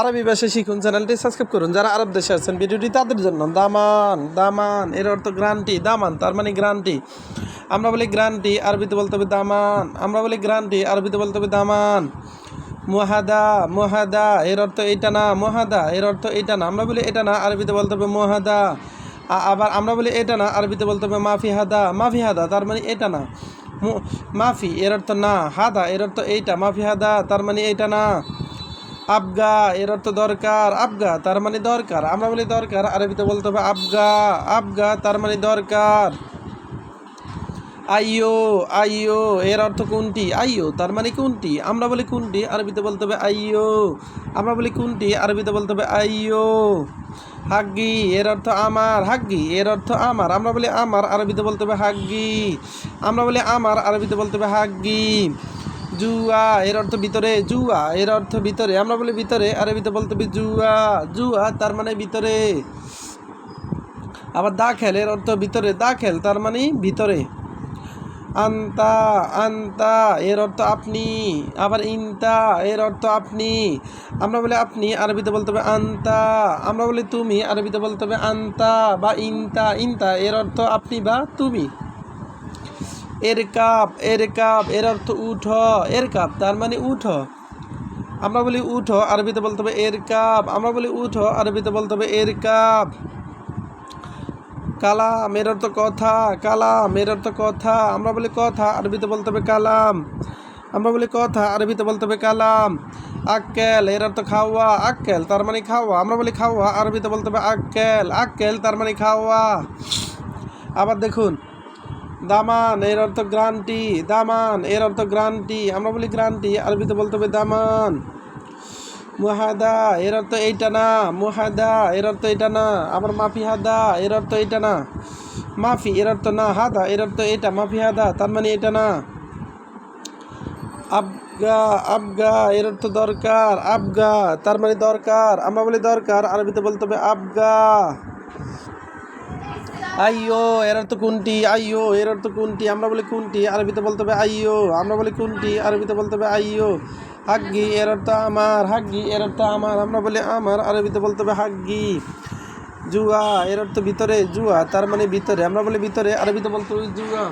আরবি ভাষা শিখুন চ্যানেলটি সাবস্ক্রাইব করুন। যারা আরব দেশে আছেন, ভিডিওটি তাদের জন্য দামান দামান, এর অর্থ গ্রান্টি, দামান, তার মানে গ্রান্টি। আমরা বলি গ্রান্টি, আরবিতে বলতে হবে দামান। আমরা বলি গ্রান্টি, আরবিতে বলতে হবে দামান। মহাদা মহাদা, এর অর্থ এইটা না, মহাদা, এর অর্থ এইটা না। আমরা বলি এটা না, আরবিতে বলতে হবে মহাদা। আবার আমরা বলি এটা না, আরবিতে বলতে হবে মাফি হাদা মাফি হাদা তার মানে এটা না। মাফি, এর অর্থ না। হাদা, এর অর্থ এইটা। মাফি হাদা তার মানে এইটা না। আবগা, এর অর্থ দরকার, আবগা, তার মানে দরকার। আমরা বলি দরকার, আরবিতে বলতে হবে আবগা আবগা, তার মানে দরকার। আইয়ো আইয়ো এর অর্থ কোনটি? আইয়ো তার মানে কোনটি? আমরা বলি কোনটি, আরবিতে বলতে হবে আইয়ো আমরা বলি কোনটি, আরবিতে বলতে হবে আইয়ো হাগ্গি, এর অর্থ আমার, হাগ্গি, এর অর্থ আমার। আমরা বলি আমার, আরবিতে বলতে হবে হাগ্গি। আমরা বলি আমার, আরবিতে বলতে হবে হাগ্গি। জুয়া, এর অর্থ ভিতরে জুয়া, এর অর্থ ভিতরে, আমরা বলি ভিতরে আরবিতে বলতে হবে জুয়া জুয়া, তার মানে ভিতরে। আবার দাখেল, এর অর্থ ভিতরে দা খেল তার মানে ভিতরে। আন্তা আন্তা, এর অর্থ আপনি, আবার ইনতা, এর অর্থ আপনি। আমরা বলি আপনি আরবিতে বলতে হবে আন্তা, আমরা বলি তুমি আরবিতে বলতে হবে আন্তা বা ইনতা, ইন্তা, এর অর্থ আপনি বা তুমি। এর কাপ এর কাপ, এর অর্থ উঠ, এর কাপ, তার মানে উঠ। আমরা বলি উঠো, আরবিতে বলতে হবে এর কাপ। আমরা বলি উঠো, আরবিতে বলতে হবে এর কাপ। কালাম, এর অর্থ কথা, কালাম, এর অর্থ কথা। আমরা বলি কথা, আরবিতে বলতে হবে কালাম। আমরা বলি কথা, আরবিতে বলতে হবে কালাম। আক্কেল, এর অর্থ খাওয়া, আক্কেল, তার মানে খাওয়া। আমরা বলি খাওয়া, আরবিতে বলতে হবে আক্কেল আক্কেল, তার মানে খাওয়া। আবার দেখুন দামান, এর অর্থ গ্রান্টি, দামান, এর অর্থ গ্রান্টি। আমরা বলি গ্রান্টি, আরবিতে বলতে হবে দামান। মুহাদা, এর অর্থ এইটা না। মুহাদা, এর অর্থ এটা না। আবার মাফি হাদা এর অর্থ এটা না। মাফি, এর অর্থ না। হাদা, এর অর্থ এটা মাফি হাদা তার মানে এটা না। আবগা আবগা, এর অর্থ দরকার। আবগা, তার মানে দরকার। আমরা বলি দরকার, আরবিতে বলতে হবে আবগা। আইয়ো এর অর্থ কোনটি? আইয়ো এর অর্থ কোনটি? আমরা বলি কোনটি? আরবিতে বলতে হবে আইয়ো। আমরা বলি কোনটি? আরবিতে বলতে হবে আইয়ো। হাগ্গি এর অর্থ আমার। হাগ্গি এর অর্থ আমার। আমরা বলি আমার। আরবিতে বলতে হবে হাগ্গি। জুয়া এর অর্থ ভিতরে জুয়া। তার মানে ভিতরে। আমরা বলি ভিতরে। আরবিতে বলতে হবে জুয়া।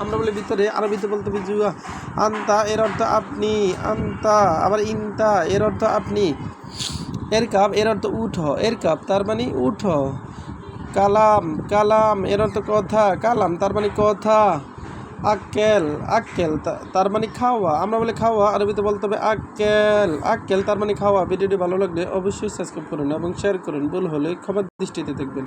আমরা বলি ভিতরে। আরবিতে বলতে হবে জুয়া। আন্তা এর অর্থ আপনি। আন্তা, আবার ইনতা এর অর্থ আপনি। এর কাপ এর অর্থ উঠো। এর কাপ তার মানে উঠো। কালাম কালাম, এর অর্থ কথা, কালাম, তার মানে কথা। আক্কেল আক্কেল তার মানে খাওয়া। আমরা বলি খাওয়া, আরবিতে বলতে হবে আক্কেল। আক্কেল, তার মানে খাওয়া। ভিডিওটি ভালো লাগলে অবশ্যই সাবস্ক্রাইব করুন এবং শেয়ার করুন। ভুল হলে ক্ষমার দৃষ্টিতে দেখবেন।